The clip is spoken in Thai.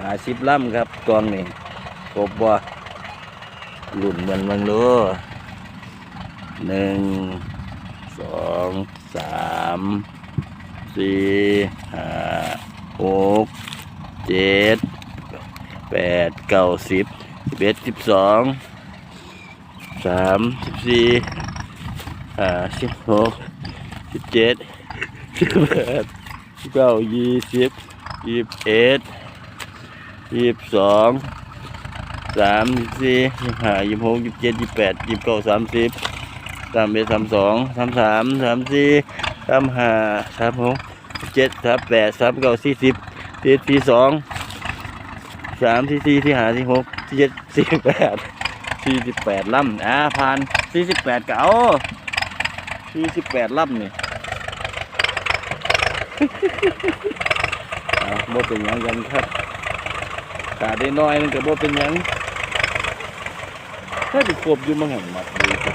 หาสิบล่ำครับกองนี่ครบบ่หลุนเมือนมืองรู้หนึ่งสองสามสี่ห้าหกเจ็ดแปดเก้าสิบสิบเอ็ดสิบสองสามสิบสี่ห้าสิบหกสิบเจ็ดสิบแปดสิบเก้ายี่สิบยี่สิบเอ็ด ยี่สิบสองสามสี่ยี่สิบห้ายี่สิบหกยี่สิบเจ็ดยี่สิบแปดยี่สิบเก้าสามสิบสามเอ็ดสามสองสามสามสามสี่สามห้าสามหกเจ็ดสามแปดสามเก้าสี่สิบสี่สี่สองสามสี่สี่ที่ห้าที่หกที่เจ็ดสี่แปดสี่สิบแปดล่ำอ่าผ่านสี่สิบแปดเก๋าสี่สิบแปดล่ำนี่อ่าบ่เป็นยังกันครับ ขาดได้น้อยมันก็บ่เป็นหยังถ้าติควบอยู่มังหันมัดดี